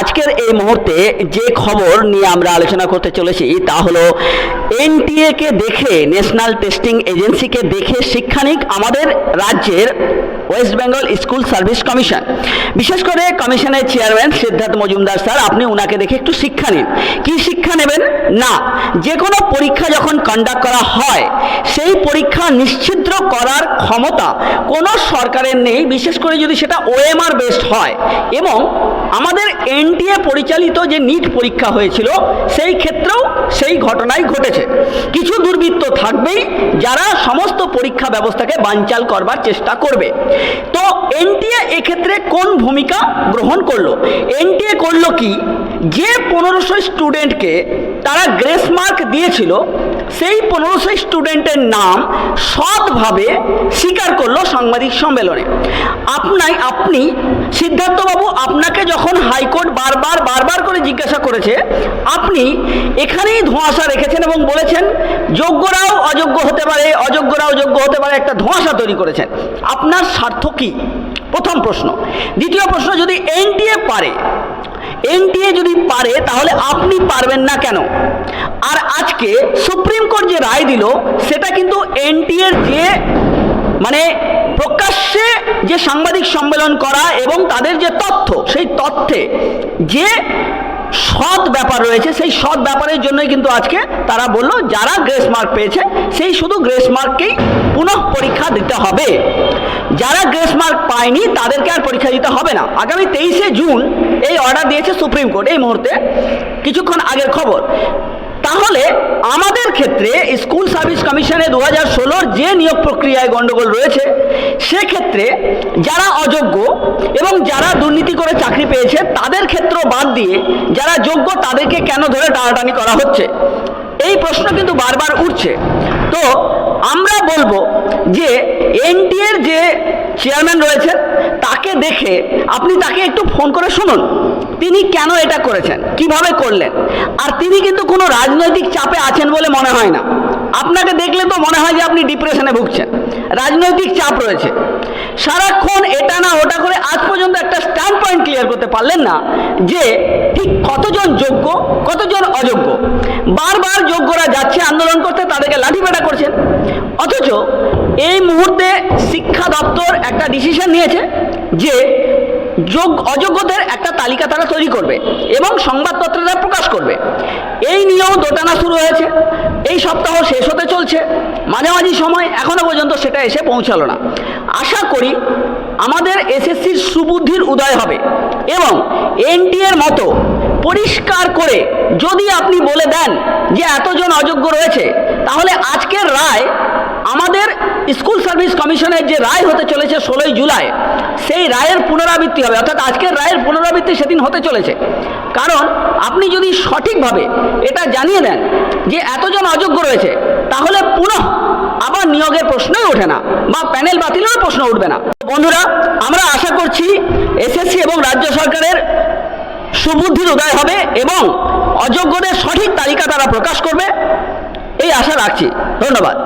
আজকের এই মুহূর্তে যে খবর নিয়ে আমরা আলোচনা করতে চলেছি, তা হলো এনটিএ কে দেখে, ন্যাশনাল টেস্টিং এজেন্সিকে দেখে শিক্ষানিক আমাদের রাজ্যের West Bengal school service commission. বিশেষ করে কমিশনের চেয়ারম্যান সিদ্ধার্থ মজুমদার স্যার, আপনি ওনাকে দেখে একটু শিক্ষা নিন। কি শিক্ষা নেবেন? না। যে কোনো পরীক্ষা যখন কন্ডাক্ট করা হয়, সেই পরীক্ষা নিশ্চিদ্র করার ক্ষমতা কোনো সরকারের নেই, বিশেষ করে যদি সেটা ওএমআর বেসড হয়। এবং আমাদের এনটিএ পরিচালিত যে নিট পরীক্ষা হয়েছিল, সেই ক্ষেত্রেও সেই ঘটনাই ঘটেছে। কিছু দুর্বৃত্ত থাকবেই, যারা সমস্ত পরীক্ষা ব্যবস্থাকে বানচাল করবার চেষ্টা করবে। তো এনটিএ এক্ষেত্রে কোন ভূমিকা গ্রহণ করল? এনটিএ করল কি, যে পনেরোশো স্টুডেন্টকে তারা গ্রেস মার্ক দিয়েছিল, সেই পনেরোশো স্টুডেন্টের নাম সৎভাবে স্বীকার করল সাংবাদিক সম্মেলনে। আপনাই, আপনি সিদ্ধার্থবাবু আপনাকে যখন হাইকোর্ট বারবার বারবার করে জিজ্ঞাসা করেছে, আপনি এখানেই ধোঁয়াশা রেখেছেন এবং বলেছেন, যোগ্যরাও অযোগ্য হতে পারে, অযোগ্যরাও যোগ্য হতে পারে একটা ধোঁয়াশা তৈরি করেছেন। আপনার স্বার্থ কী? প্রথম প্রশ্ন। দ্বিতীয় প্রশ্ন, যদি এনটিএ পারে, এনটিএ যদি পারে, তাহলে আপনি পারবেন না কেন? আর আজকে সুপ্রিম কোর্ট যে রায় দিল, সেটা কিন্তু এনটিএর যে মানে প্রকাশ্যে যে সাংবাদিক সম্মেলন করা এবং তাদের যে তথ্য, সেই তথ্যে যে সৎ ব্যাপার রয়েছে, সেই সৎ ব্যাপারের জন্যই কিন্তু আজকে তারা বলল, যারা গ্রেস মার্ক পেয়েছে, সেই শুধু গ্রেস মার্ককেই পুনঃ পরীক্ষা দিতে হবে। যারা গ্রেস মার্ক পায়নি, তাদেরকে আর পরীক্ষা দিতে হবে না। আগামী তেইশে জুন এই অর্ডার দিয়েছে সুপ্রিম কোর্ট এই মুহূর্তে। কিছুক্ষণ আগের খবর। তাহলে আমাদের ক্ষেত্রে স্কুল সার্ভিস কমিশনে দু নিয়োগ প্রক্রিয়ায় গণ্ডগোল রয়েছে, সেক্ষেত্রে যারা অযোগ্য এবং যারা দুর্নীতি করে চাকরি পেয়েছে, তাদের ক্ষেত্র বাদ দিয়ে যারা যোগ্য তাদেরকে কেন ধরে টানাটানি করা হচ্ছে? এই প্রশ্ন কিন্তু বারবার উঠছে। তো আমরা বলব যে এনটিএর যে চেয়ারম্যান রয়েছেন, তাকে দেখে আপনি তাকে একটু ফোন করে শুনুন। তিনি কেন এটা করেছেন? কীভাবে করলেন? আর তিনি কিন্তু কোনো রাজনৈতিক চাপে আছেন বলে মনে হয় না। আপনাকে দেখলে তো মনে হয় যে আপনি ডিপ্রেশনে ভুগছেন। রাজনৈতিক চাপ রয়েছে। সারাক্ষণ এটা না ওটা করে আজ পর্যন্ত একটা স্ট্যান্ড পয়েন্ট ক্লিয়ার করতে পারলেন না যে ঠিক কতজন যোগ্য, কতজন অযোগ্য। বারবার যোগ্যরা যাচ্ছে আন্দোলন করতে, তাদেরকে লাঠিপেটা করছেন। অথচ এই মুহূর্তে শিক্ষা দপ্তর একটা ডিসিশন নিয়েছে যে যোগ অযোগ্যদের একটা তালিকা তারা তৈরি করবে এবং সংবাদপত্রে তারা প্রকাশ করবে। এই নিয়েও দোটানা শুরু হয়েছে। এই সপ্তাহ শেষ হতে চলছে। মাঝামাঝি সময় এখনও পর্যন্ত সেটা এসে পৌঁছালো না। আশা করি আমাদের এসএসসির সুবুদ্ধির উদয় হবে এবং এনটিএর মতো পরিষ্কার করে যদি আপনি বলে দেন যে এতজন অযোগ্য রয়েছে, তাহলে আজকের রায় আমাদের স্কুল সার্ভিস কমিশনের যে রায় হতে চলেছে ষোলোই জুলাই, সেই রায়ের পুনরাবৃত্তি হবে। অর্থাৎ আজকের রায়ের পুনরাবৃত্তি সেদিন হতে চলেছে। কারণ আপনি যদি সঠিকভাবে এটা জানিয়ে দেন যে এতজন অযোগ্য রয়েছে, তাহলে পুনঃ আবার নিয়োগের প্রশ্নই ওঠে না বা প্যানেল বাতিলেরও প্রশ্ন উঠবে না। বন্ধুরা, আমরা আশা করছি এসএসসি এবং রাজ্য সরকারের সুবুদ্ধির উদয় হবে এবং অযোগ্যদের সঠিক তালিকা তারা প্রকাশ করবে। এই আশা রাখছি। ধন্যবাদ।